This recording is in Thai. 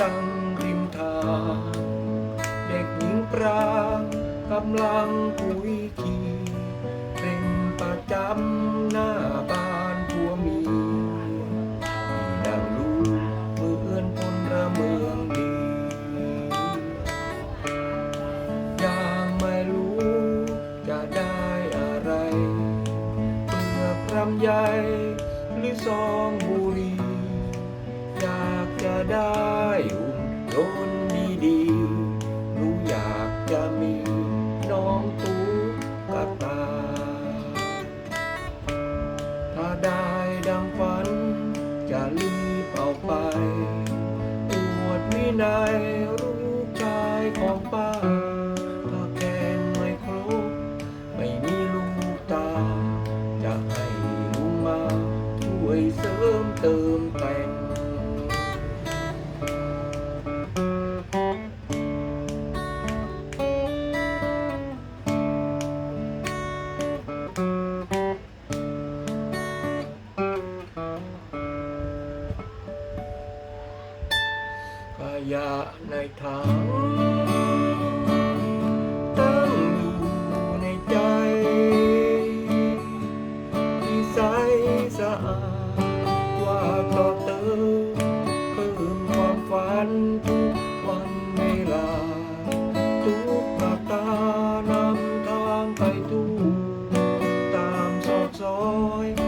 ตั้งริมทาง เด็กหญิงปรางกำลังคุยขี่เป็นประจำหน้าบ้านผัวมียที่นั่งดูเหมือนพลเมืองดียังไม่รู้จะได้อะไรเปลือกลำไยหรือซองบุหรีอยากจะได้ หุ่นยนต์ดีๆรู้อยากจะมีน้องตุ๊กตา ถ้าได้ดังฝัน จะรีบเอาไปอวดวินัยรู้ชายของป้า ยะในถังตั้งอยู่ในใจที่ใสสะอาดว่าต่อเติมเพิ่มความฝันทุกวันเวลา ทุกปาตานำทางไปทุกตามซอกซอย